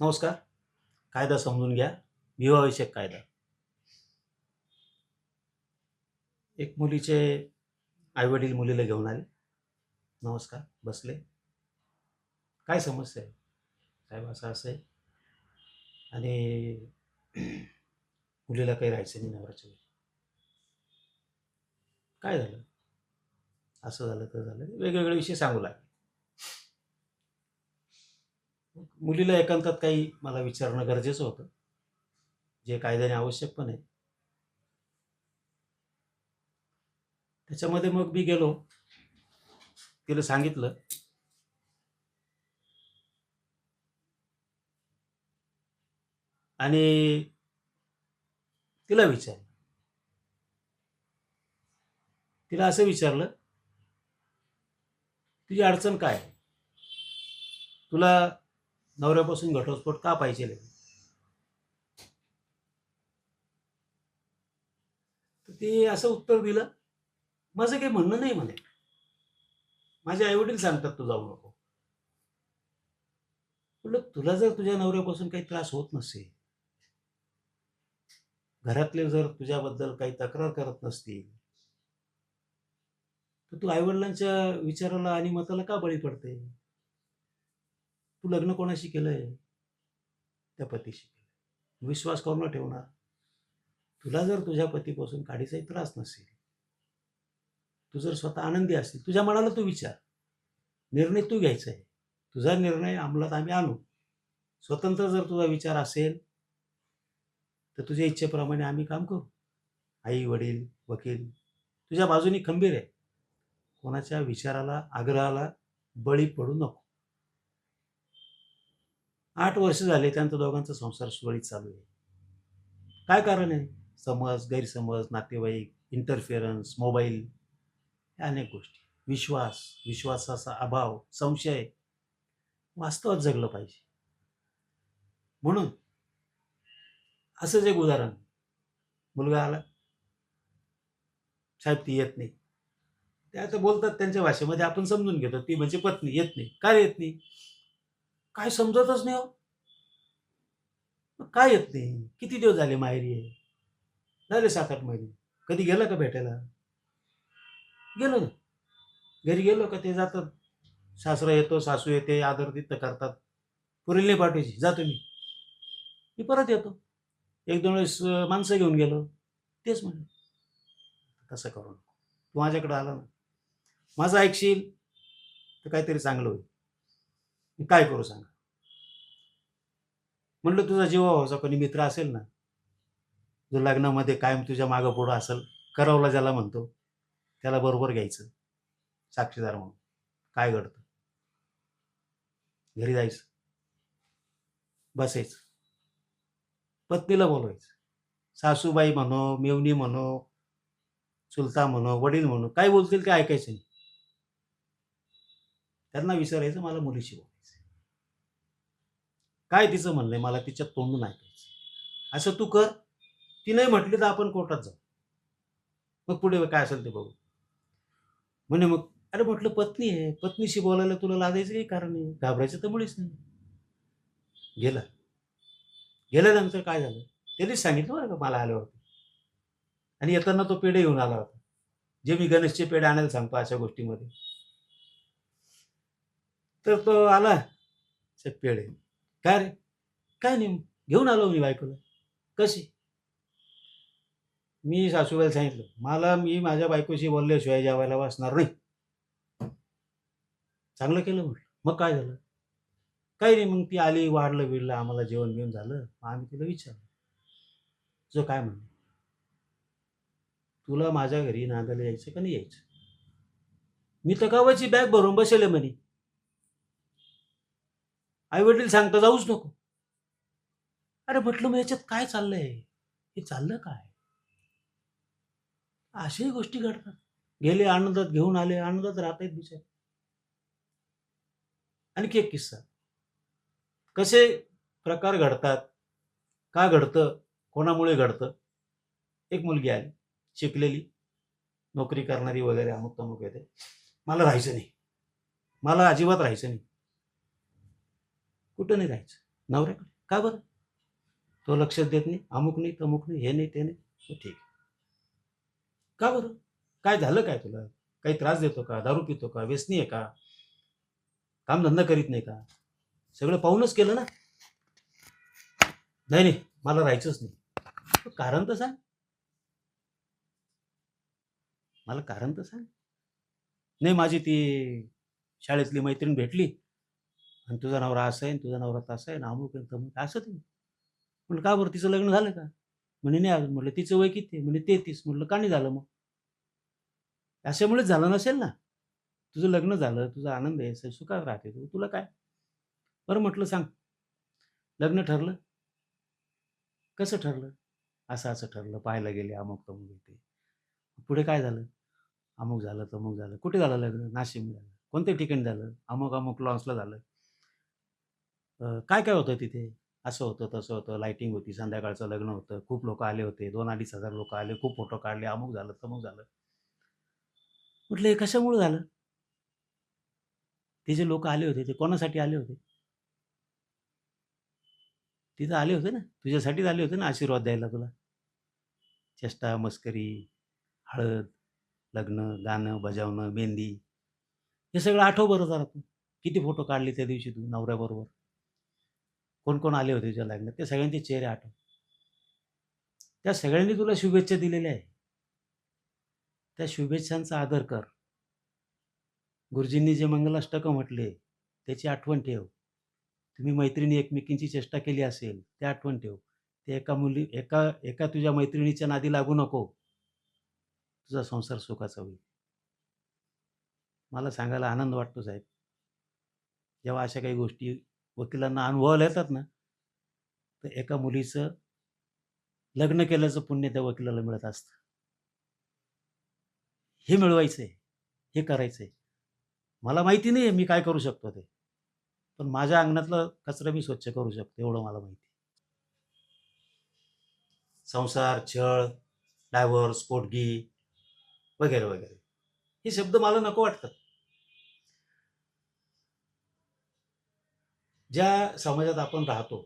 नमस्कार. कायदा समजून घ्या. विवाहविषयक कायदा. एक मुलीचे आईवडील मुलीला घेऊन आले. नमस्कार. बसले. काय समस्या आहे? साहेब असं असं आहे. आणि मुलीला काही राहायचं नाही नवऱ्याच्या वेळी काय झालं? असं झालं तर झालं. वेगवेगळे विषय सांगू लागले. मुलीला एकांतात काही मला विचारणं गरजेचं होतं. जे कायद्याने आवश्यक पण आहे. त्याच्यामध्ये मग मी गेलो. तिला सांगितलं. आणि तिला विचारलं. तिला असं विचारलं तुझी अडचण काय आहे? तुला नवऱ्यापासून घटस्फोट का पाहिजे? तर ते असं उत्तर दिलं. माझं काही म्हणणं नाही म्हणे. माझे आईवडील सांगतात तू जाऊ नको. म्हटलं तुला जर तुझ्या नवऱ्यापासून काही त्रास होत नसेल घरातले जर तुझ्याबद्दल काही तक्रार करत नसतील तर तू आईवडिलांच्या विचाराला आणि मताला का बळी पडते? तू लग्न कोणाशी केलंय? त्या पतीशी केलं विश्वास करून ठेवणार. तुला जर तुझ्या पतीपासून काढीचाही त्रास नसेल तू जर स्वतः आनंदी असतील तुझ्या मनाला तू विचार. निर्णय तू घ्यायचा आहे तुझा निर्णय अंमलात आम्ही आणू. स्वतंत्र जर तुझा विचार असेल तर तुझ्या इच्छेप्रमाणे आम्ही काम करू. आई वडील वकील तुझ्या बाजूनी खंबीर आहे. कोणाच्या विचाराला आग्रहाला बळी पडू नको. आठ वर्ष झाले त्यांचा दोघांचा संसार सुरळीत चालू आहे. काय कारण आहे? समज गैरसमज नातेवाईक इंटरफिअरन्स मोबाईल या अनेक गोष्टी. विश्वास विश्वासाचा अभाव संशय वास्तवात जगलं पाहिजे. म्हणून असंच एक उदाहरण मुलगा आला. साहेब ती येत नाही. ते आता बोलतात त्यांच्या भाषेमध्ये आपण समजून घेतो ती म्हणजे पत्नी येत नाही. काय येत नाही? काय समजतच नाही हो. मग काय येत नाही? किती दिवस झाले माहेरी आहे? झाले सात आठ महिने. कधी गेलं का भेटायला? गेलो ना. घरी गेलो का ते जातात. सासरा येतो सासू येते आदर तिथं करतात. पुरेल नाही पाठवायची जातो मी. मी परत येतो. एक दोन वेळेस माणसं घेऊन गेलो. तेच म्हणलं कसं करू नको. तू माझ्याकडे आला ना. माझं ऐकशील तर काहीतरी चांगलं होईल. मी काय करू सांगा? म्हणलं तुझा जीवा कोणी मित्र असेल ना जो लग्नामध्ये कायम तुझ्या मागं पुढं असेल करवला ज्याला म्हणतो त्याला बरोबर घ्यायचं साक्षीदार म्हणून. काय घडतं? घरी जायचं. बसायचं. पत्नीला बोलवायचं. सासूबाई म्हणो मेवणी म्हणो चुलता म्हणो वडील म्हणो काय बोलतील ते ऐकायचं नाही. त्यांना विचारायचं मला मुलीशी बोल. काय तिचं म्हणणं आहे? मला तिच्या तोंडून ऐकायचं असं तू कर. ती नाही म्हटली तर आपण कोर्टात जाऊ. मग पुढे काय असेल ते बघू. म्हणे मग अरे म्हटलं पत्नी आहे. पत्नीशी बोलायला तुला लाजायचं काही कारण नाही. घाबरायचं तर मुळीच नाही. गेला. गेल्यानंतर काय झालं? त्यांनीच सांगितलं बरं का मला आल्यावरती आणि येताना तो पेढे घेऊन आला होता. जे मी गणेशचे पेढे आणायला सांगतो अशा गोष्टीमध्ये. तर तो आला ते पेढे. काय रे? काय नाही घेऊन आलो मी बायकोला. कशी? मी सासूबाईला सांगितलं मला मी माझ्या बायकोशी बोलल्याशिवाय जेवायला वाचणार नाही. चांगलं केलं म्हटलं. मग काय झालं? काही नाही मग ती आली वाढलं बिडलं आम्हाला जेवण बिवण झालं. मग आम्ही तिला विचारलं. जो काय म्हणलं तुला माझ्या घरी नांदायला यायचं का नाही यायचं? मी तर गावाची बॅग भरून बसेल म्हणे. आई वडील सांगता जाऊच नको. अरे म्हटलं मग याच्यात काय चाललंय? हे चाललं काय? अशाही गोष्टी घडतात. गेले आनंदात घेऊन आले आनंदात राहत आहेत बिचारे. आणखी एक किस्सा. कसे प्रकार घडतात का घडतं कोणामुळे घडतं? एक मुलगी आली शिकलेली नोकरी करणारी वगैरे अमुक तमुक येते. मला राहायचं नाही. मला अजिबात राहायचं नाही. कुठं नाही राहायचं? नवऱ्याकडे. का बरं? तो लक्ष देत नाही. अमुक नाही तमुक नाही हे नाही ते नाही. ठीक का बरं? काय झालं काय तुला? काही त्रास देतो का? दारू पितो का? व्यसनी आहे का? कामधंदा करीत नाही का? सगळं पाहूनच केलं ना? नाही नाही. मला राहायचंच नाही. कारण तर सांग. मला कारण तर सांग. नाही माझी ती शाळेतली मैत्रीण भेटली. आणि तुझा नवरा असं आहे तुझा नवरा तसा आहे ना अमुक आहे तमुक असं ते म्हटलं का बरं तिचं लग्न झालं का? म्हणे नाही अजून. म्हटलं तिचं वय किती म्हणे ते तेहतीस. म्हटलं का नाही झालं मग? अशामुळेच झालं नसेल ना. तुझं लग्न झालं तुझा आनंद आहे स- सुखात राहते तू. तुला काय? बरं म्हटलं सांग. लग्न ठरलं? कसं ठरलं? असं असं ठरलं. पाहायला गेले अमुक तमुक येते पुढे काय झालं? अमुक झालं तमुक झालं. कुठे झालं लग्न? नाशिक झालं. कोणत्या ठिकाणी झालं? अमुक अमुक लॉन्सला झालं. काय काय होतं तिथे? असं होतं तसं होतं लाईटिंग होती संध्याकाळचं लग्न होतं खूप लोक आले होते दोन अडीच हजार लोक आले खूप फोटो काढले अमुक झालं तमुक झालं. म्हटलं हे कशामुळे झालं? ते जे लोक आले होते ते कोणासाठी आले होते? तिथं आले होते ना तुझ्यासाठीच आले होते ना आशीर्वाद द्यायला तुला. चेष्टा मस्करी हळद लग्न गाणं बजावणं मेहंदी हे सगळं आठव बरं जरा तू किती फोटो काढले त्या दिवशी तू नवऱ्याबरोबर? कोण कोण आले होते तुझ्या लग्नात? ते सगळ्यांचे चेहरे आठव. त्या सगळ्यांनी तुला शुभेच्छा दिलेल्या आहे त्या शुभेच्छांचा आदर कर. गुरुजींनी जे मंगलाष्टकं म्हटले त्याची आठवण ठेव. तुम्ही मैत्रिणी एकमेकींची चेष्टा केली असेल ते आठवण ठेव. ते एका मुली एका एका तुझ्या मैत्रिणीच्या नादी लागू नको. तुझा संसार सुखाचा होईल. मला सांगायला आनंद वाटतो साहेब. जेव्हा अशा काही गोष्टी वकिलांना अनुभवायला येतात ना तर एका मुलीचं लग्न केल्याचं पुण्य त्या वकिलाला मिळत असतं. हे मिळवायचं आहे हे करायचं आहे मला माहिती नाही आहे मी काय करू शकतो ते. पण माझ्या अंगणातलं कचरा मी स्वच्छ करू शकतो एवढं मला माहिती. आहे. संसार छळ डायव्हर्स पोटगी वगैरे वगैरे. हे शब्द मला नको वाटतात. ज्या समाजात आपण राहतो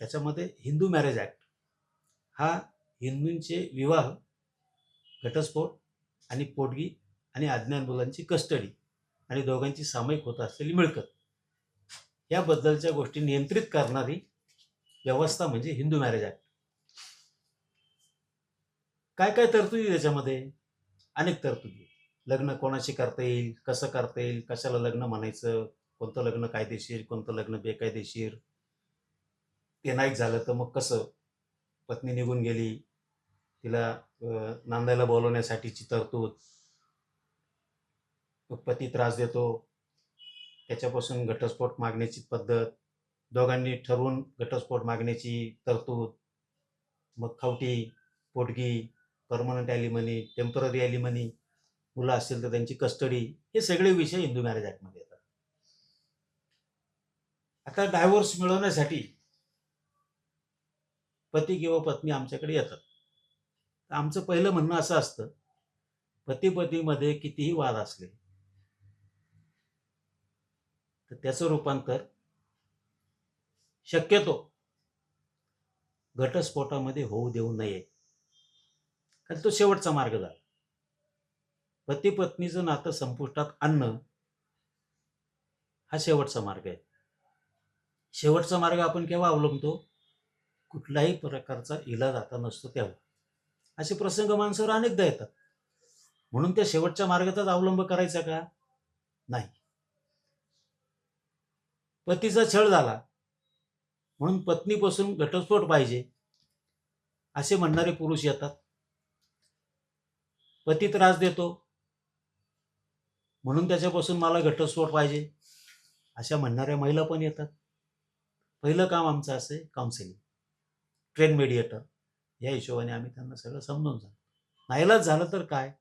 त्याच्यामध्ये हिंदू मॅरेज ॲक्ट हा हिंदूंचे विवाह घटस्फोट आणि पोटगी आणि अज्ञान मुलांची कस्टडी आणि दोघांची सामायिक होत असलेली मिळकत याबद्दलच्या गोष्टी नियंत्रित करणारी व्यवस्था म्हणजे हिंदू मॅरेज ॲक्ट काय काय तरतुदी त्याच्यामध्ये? अनेक तरतुदी. लग्न कोणाशी करता येईल कसं करता येईल कशाला लग्न म्हणायचं? कोणतं लग्न कायदेशीर कोणतं लग्न बेकायदेशीर. ते नाही झालं तर मग कसं? पत्नी निघून गेली. तिला नांदायला बोलवण्यासाठीची तरतूद. पती त्रास देतो. त्याच्यापासून घटस्फोट मागण्याची पद्धत. दोघांनी ठरवून घटस्फोट मागण्याची तरतूद. मग खावटी पोटगी परमनंट ॲलिमनी टेंपररी ॲलिमनी मुलं असतील तर त्यांची कस्टडी. हे सगळे विषय हिंदू मॅरेज ॲक्टमध्ये आता डायव्होर्स मिळवण्यासाठी पती किंवा पत्नी आमच्याकडे येतात. आमचं पहिलं म्हणणं असं असतं पती पत्नीमध्ये कितीही वाद असले तर त्याचं रूपांतर शक्यतो घटस्फोटामध्ये होऊ देऊ नये. कारण तो शेवटचा मार्ग झाला. पती पत्नीचं नातं संपुष्टात आणणं हा शेवटचा मार्ग आहे. शेवटचा मार्ग आपण केव्हा अवलंबतो? कुठल्याही प्रकारचा इलाज आता नसतो तेव्हा. असे प्रसंग माणसावर अनेकदा येतात. म्हणून त्या शेवटच्या मार्गाचाच अवलंब करायचा का? नाही. पतीचा छळ झाला. म्हणून पत्नीपासून घटस्फोट पाहिजे. असे म्हणणारे पुरुष येतात. पती त्रास देतो. म्हणून त्याच्यापासून मला घटस्फोट पाहिजे. अशा म्हणणाऱ्या महिला पण येतात. पहिलं काम आमचं असं आहे काउन्सिलिंग ट्रेन मेडिएटर या हिशोबाने आम्ही त्यांना सगळं समजून सांगतो नाईलाज झालं तर काय?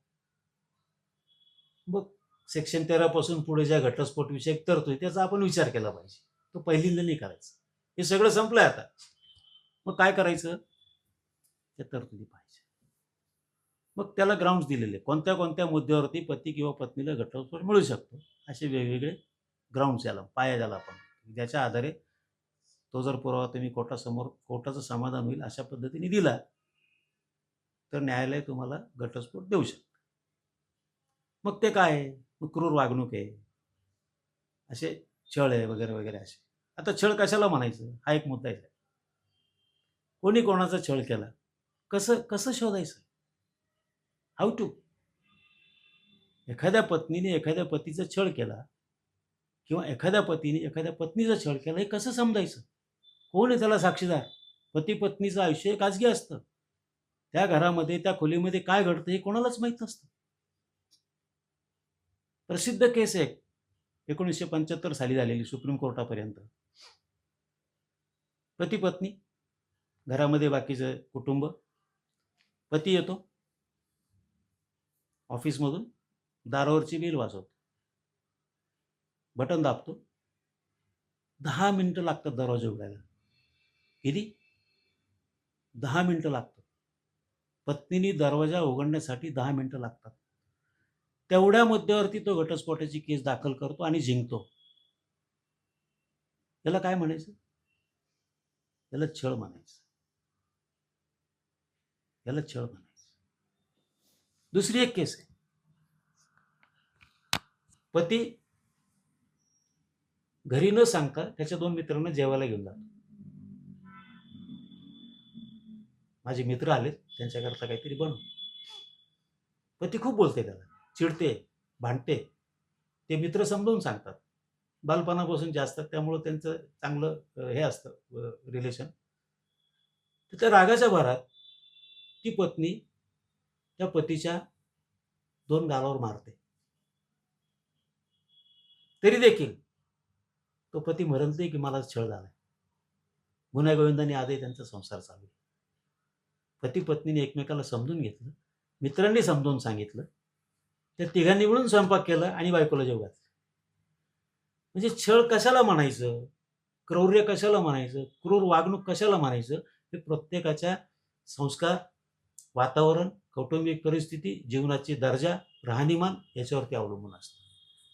मग सेक्शन तेरापासून पुढे ज्या घटस्फोट विषयक तरतोय त्याचा आपण विचार केला पाहिजे. तो पहिलीला नाही करायचा. हे सगळं संपलंय आता. मग काय करायचं? त्या तरतुदी पाहिजे मग त्याला ग्राउंड्स दिलेले. कोणत्या कोणत्या मुद्द्यावरती पती किंवा पत्नीला घटस्फोट मिळू शकतो? असे वेगवेगळे ग्राउंड्स याला पाया ज्याला आपण. ज्याच्या आधारे तो जर पुरावा तुम्ही कोर्टासमोर कोर्टाचं समाधान होईल अशा पद्धतीने दिला तर न्यायालय तुम्हाला घटस्फोट देऊ शकतं. मग ते काय? आहे? मग क्रूर वागणूक आहे. असे छळ आहे वगैरे वगैरे असे. आता छळ कशाला म्हणायचं? हा एक मुद्दा आहे. कोणी कोणाचा छळ केला? कसं कसं शोधायचं? हाऊ टू एखाद्या पत्नीने एखाद्या पतीचा छळ केला किंवा एखाद्या पतीने एखाद्या पत्नीचा छळ केला हे कसं समजायचं? कोण आहे त्याला साक्षीदार? पती पत्नीचं आयुष्य खाजगी असतं. त्या घरामध्ये त्या खोलीमध्ये काय घडतं हे कोणालाच माहीत नसतं. प्रसिद्ध केस आहे एकोणीसशे पंच्याहत्तर साली झालेली सुप्रीम कोर्टापर्यंत. पती पत्नी घरामध्ये बाकीचं कुटुंब. पती येतो. ऑफिसमधून दारावरची बिल वाजवतो. बटन दाबतो. दहा मिनटं लागतात दरवाजा उघडायला. किती? दहा मिनटं लागतात. पत्नीने दरवाजा उघडण्यासाठी दहा मिनटं लागतात. तेवढ्या मुद्द्यावरती तो घटस्फोटाची केस दाखल करतो आणि जिंकतो. याला काय म्हणायचं? याला छळ म्हणायचं. याला छळ म्हणायचं. दुसरी एक केस आहे. पती घरी न सांगता त्याच्या दोन मित्रांना जेवायला घेऊन जातो. माझे मित्र आले त्यांच्याकरता काहीतरी बनव. पती खूप बोलते त्याला चिडते भांडते. ते मित्र समजावून सांगतात. बालपणापासून जे असतात त्यामुळं त्यांचं चांगलं हे असतं रिलेशन तर त्या रागाच्या भरात ती पत्नी त्या पतीच्या दोन गालावर मारते. तरी देखील तो पती म्हणते की मला छळ झालाय. गुन्हा गोविंदाने आधी त्यांचा संसार चालू आहे. पती पत्नीने एकमेकाला समजून घेतलं मित्रांनी समजून सांगितलं त्या तिघांनी मिळून स्वयंपाक केला आणि बायकोला जेव घातलं. म्हणजे छळ कशाला म्हणायचं? क्रौर्य कशाला म्हणायचं? क्रूर वागणूक कशाला म्हणायचं? हे प्रत्येकाच्या संस्कार वातावरण कौटुंबिक परिस्थिती जीवनाची दर्जा राहणीमान याच्यावरती अवलंबून असतं.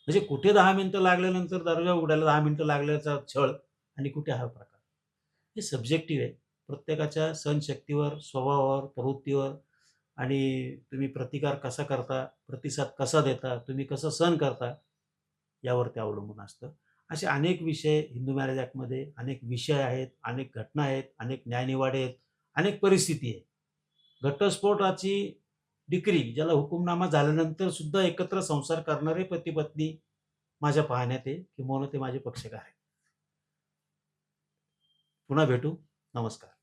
म्हणजे कुठे दहा मिनटं लागल्यानंतर दर्जा उघडायला दहा मिनटं लागल्याचा छळ आणि कुठे हा प्रकार. हे सब्जेक्टिव्ह आहे. प्रत्येकाच्या सहनशक्तीवर स्वभावावर प्रवृत्तीवर आणि तुम्ही प्रतिकार कसा करता प्रतिसाद कसा देता तुम्ही कसं सहन करता यावर ते अवलंबून असतं. असे अनेक विषय हिंदू मॅरेज ॲक्टमध्ये अनेक विषय आहेत अनेक घटना आहेत अनेक न्यायनिवाडे आहेत अनेक परिस्थिती आहे घटस्फोटाची डिक्री ज्याला हुकुमनामा झाल्यानंतर सुद्धा एकत्र संसार करणारे पती पत्नी माझ्या पाहण्यात आहे किंवा ते माझे पक्षकार आहेत. पुन्हा भेटू. नमस्कार.